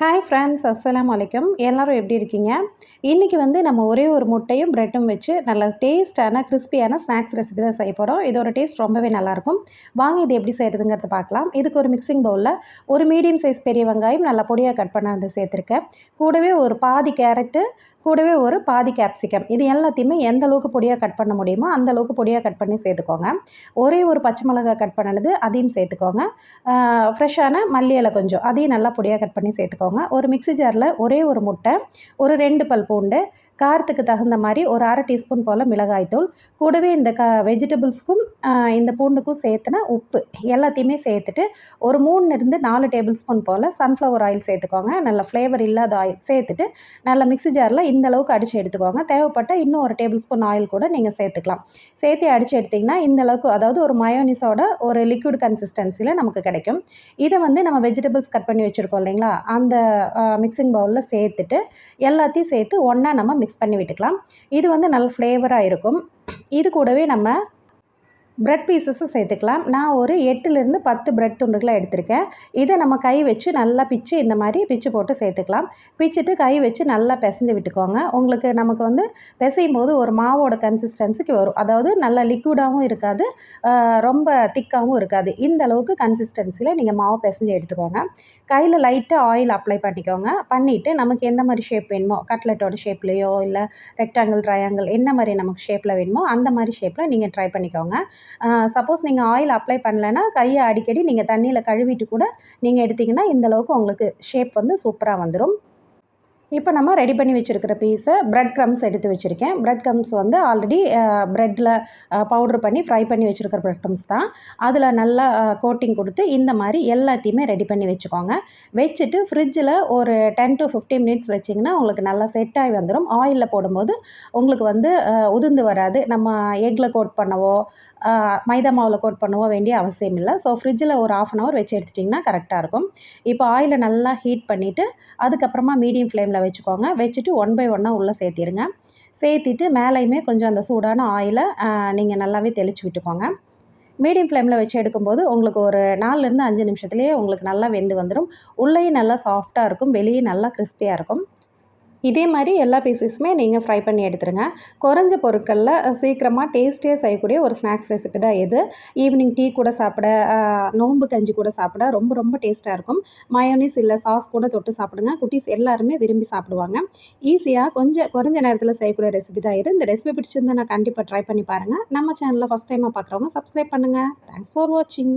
Hi friends அஸ்லாம் வலைக்கம் எல்லோரும் எப்படி இருக்கீங்க? இன்றைக்கி வந்து நம்ம ஒரே ஒரு முட்டையும் ப்ரெட்டும் வச்சு நல்ல டேஸ்ட்டான கிறிஸ்பியான ஸ்நாக்ஸ் ரெசிபி தான் செய்ய போகிறோம் இதோட டேஸ்ட் ரொம்பவே நல்லாயிருக்கும். வாங்க இது எப்படி செய்கிறதுங்கிறத பார்க்கலாம். இதுக்கு ஒரு மிக்சிங் பவுலில் ஒரு மீடியம் சைஸ் பெரிய வெங்காயம் நல்லா பொடியாக கட் பண்ண வந்து சேர்த்துருக்கேன். கூடவே ஒரு பாதி கேரட்டு கூடவே ஒரு பாதி கேப்சிகம் இது எல்லாத்தையுமே எந்த அளவுக்கு பொடியாக கட் பண்ண முடியுமோ அந்த அளவுக்கு பொடியாக கட் பண்ணி சேர்த்துக்கோங்க. ஒரே ஒரு பச்சை மிளகாய் கட் பண்ணினது அதையும் சேர்த்துக்கோங்க. ஃப்ரெஷ்ஷான மல்லி இலை கொஞ்சம் அதையும் நல்லா பொடியாக கட் பண்ணி சேர்த்துக்கோங்க. சேர்த்துக்கோங்க ஒரு மிக்சி ஜாரில் ஒரே ஒரு முட்டை ஒரு ரெண்டு பல் பூண்டு காரத்துக்கு தகுந்த மாதிரி ஒரு அரை டீஸ்பூன் போல் மிளகாய்த்தூள் கூடவே இந்த க வெஜிடபிள்ஸ்க்கும் இந்த பூண்டுக்கும் சேர்த்துனா உப்பு எல்லாத்தையுமே சேர்த்துட்டு ஒரு மூணுலேருந்து நாலு டேபிள் ஸ்பூன் போல் சன்ஃப்ளவர் ஆயில் சேர்த்துக்கோங்க. நல்ல ஃப்ளேவர் இல்லாத ஆயில் சேர்த்துட்டு நல்ல மிக்சி ஜாரில் இந்த அளவுக்கு அடித்து எடுத்துக்கோங்க. தேவைப்பட்டால் இன்னும் ஒரு டேபிள் ஸ்பூன் ஆயில் கூட நீங்கள் சேர்த்துக்கலாம். சேர்த்து அடித்து எடுத்திங்கன்னா இந்த அளவுக்கு அதாவது ஒரு மயோனிஸோட ஒரு லிக்விட் கன்சிஸ்டன்சியில் நமக்கு கிடைக்கும். இதை வந்து நம்ம வெஜிடபிள்ஸ் கட் பண்ணி வச்சுருக்கோம் இல்லைங்களா? அந்த அந்த மிக்சிங் பவுலில் சேர்த்துட்டு எல்லாத்தையும் சேர்த்து ஒன்றா நம்ம மிக்ஸ் பண்ணி விட்டுக்கலாம். இது வந்து நல்ல ஃப்ளேவராக இருக்கும். இது கூடவே நம்ம ப்ரெட் பீசஸும் சேர்த்துக்கலாம். நான் ஒரு எட்டுலேருந்து பத்து ப்ரெட் துண்டுகளை எடுத்திருக்கேன். இதை நம்ம கை வச்சு நல்லா பிச்சு இந்த மாதிரி பிச்சு போட்டு சேர்த்துக்கலாம். பிச்சுட்டு கை வச்சு நல்லா பிசைஞ்சு விட்டுக்கோங்க. உங்களுக்கு நமக்கு வந்து பிசையும் போது ஒரு மாவோட கன்சிஸ்டன்சிக்கு வரும். அதாவது நல்ல லிக்விடாகவும் இருக்காது ரொம்ப திக்காகவும் இருக்காது. இந்த அளவுக்கு கன்சிஸ்டன்சியில் நீங்கள் மாவு பிசைஞ்சு எடுத்துக்கோங்க. கையில் லைட்டாக ஆயில் அப்ளை பண்ணிக்கோங்க. பண்ணிவிட்டு நமக்கு எந்த மாதிரி ஷேப் வேணுமோ கட்லெட்டோட ஷேப்லேயோ இல்லை ரெக்டாங்கிள் ட்ரையாங்கிள் என்ன மாதிரி நமக்கு ஷேப்பில் வேணுமோ அந்த மாதிரி ஷேப்பில் நீங்கள் ட்ரை பண்ணிக்கோங்க. சப்போஸ் நீங்கள் ஆயில் அப்ளை பண்ணலைன்னா கையை அடிக்கடி நீங்கள் தண்ணியில் கழுவிட்டு கூட நீங்கள் எடுத்திங்கன்னா இந்தளவுக்கு உங்களுக்கு ஷேப் வந்து சூப்பராக வந்துடும் இப்போ நம்ம ரெடி பண்ணி வச்சுருக்கிற பீஸை ப்ரெட் க்ரம்ஸ் எடுத்து வச்சுருக்கேன். ப்ரெட் க்ரம்ஸ் வந்து ஆல்ரெடி ப்ரெட்டில் பவுட்ரு பண்ணி ஃப்ரை பண்ணி வச்சுருக்கிற ப்ரெட் க்ரம்ஸ் தான். அதில் நல்லா கோட்டிங் கொடுத்து இந்த மாதிரி எல்லாத்தையுமே ரெடி பண்ணி வச்சுக்கோங்க. வச்சுட்டு ஃப்ரிட்ஜில் ஒரு டென் டு ஃபிஃப்டீன் மினிட்ஸ் வச்சிங்கன்னா உங்களுக்கு நல்லா செட் ஆகி வந்துடும் ஆயிலில் போடும்போது உங்களுக்கு வந்து உதிர்ந்து வராது. நம்ம எக்கில் கோட் பண்ணவோ மைதா மாவில் கோட் பண்ணவோ வேண்டிய அவசியம் இல்லை. ஸோ ஃப்ரிட்ஜில் ஒரு ஆஃப் அன் ஹவர் வச்சு எடுத்துட்டிங்கன்னா கரெக்டாக இருக்கும். இப்போ ஆயிலை நல்லா ஹீட் பண்ணிவிட்டு அதுக்கப்புறமா மீடியம் ஃப்ளேமில் வச்சுக்கோங்க. வச்சுட்டு ஒன் பை ஒன்னாக உள்ளே சேர்த்திடுங்க. சேர்த்திட்டு மேலேயுமே கொஞ்சம் அந்த சூடான ஆயிலை நீங்கள் நல்லாவே தெளித்து விட்டுக்கோங்க. மீடியம் ஃப்ளேமில் வச்சு எடுக்கும்போது உங்களுக்கு ஒரு நாலுலேருந்து அஞ்சு நிமிஷத்துலேயே உங்களுக்கு நல்லா வெந்து வந்துடும் உள்ளேயும் நல்லா சாஃப்டாக இருக்கும். வெளியே நல்லா கிறிஸ்பியாக இருக்கும். இதே மாதிரி எல்லா பீசஸுமே நீங்கள் ஃப்ரை பண்ணி எடுத்துருங்க. குறைஞ்ச பொருட்களில் சீக்கிரமாக டேஸ்டியாக செய்யக்கூடிய ஒரு ஸ்நாக்ஸ் ரெசிபி தான் இது. ஈவினிங் டீ கூட சாப்பிட நோம்பு கஞ்சி கூட சாப்பிட ரொம்ப ரொம்ப டேஸ்ட்டாக இருக்கும். மயோனிஸ் இல்லை சாஸ் கூட தொட்டு சாப்பிடுங்க. குட்டீஸ் எல்லாருமே விரும்பி சாப்பிடுவாங்க. ஈஸியாக கொஞ்சம் குறைஞ்ச நேரத்தில் செய்யக்கூடிய ரெசிபி தான் இது. இந்த ரெசிபி பிடிச்சிருந்தா நான் கண்டிப்பாக ட்ரை பண்ணி பாருங்கள் நம்ம சேனலில் ஃபஸ்ட் டைமாக பார்க்குறவங்க சப்ஸ்கிரைப் பண்ணுங்கள் தேங்க்ஸ் ஃபார் வாட்சிங்